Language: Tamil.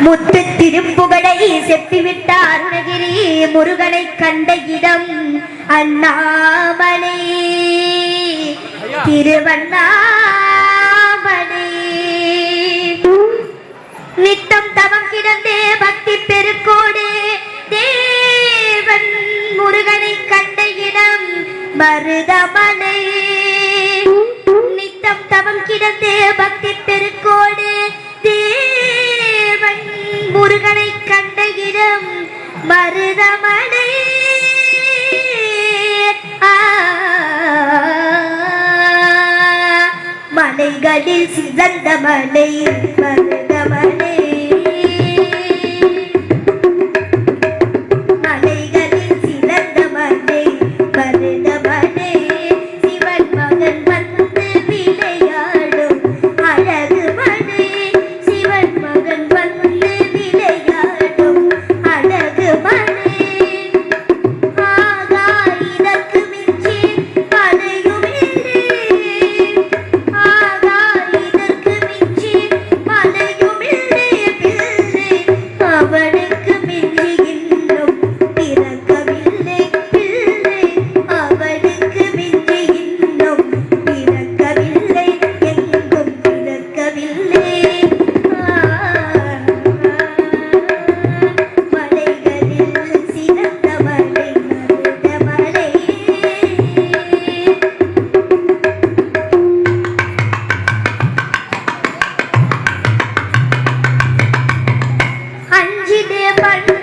முத்து திருப்புகழை செப்பிவிட்ட அருணகிரி முருகனை கண்ட இடம் அண்ணாமலை. திருவண்ணாமலை. நித்தம் தவம் கிடந்தே பக்தி பெருக்கோடு தேவன் முருகனை கண்ட இடம் மருதமலை. நித்தம் தவம் கிடந்தே பக்தி பெருக்கோடு மருதமடை. மலைகளில் சிதந்த மலை மருதமலை Bye.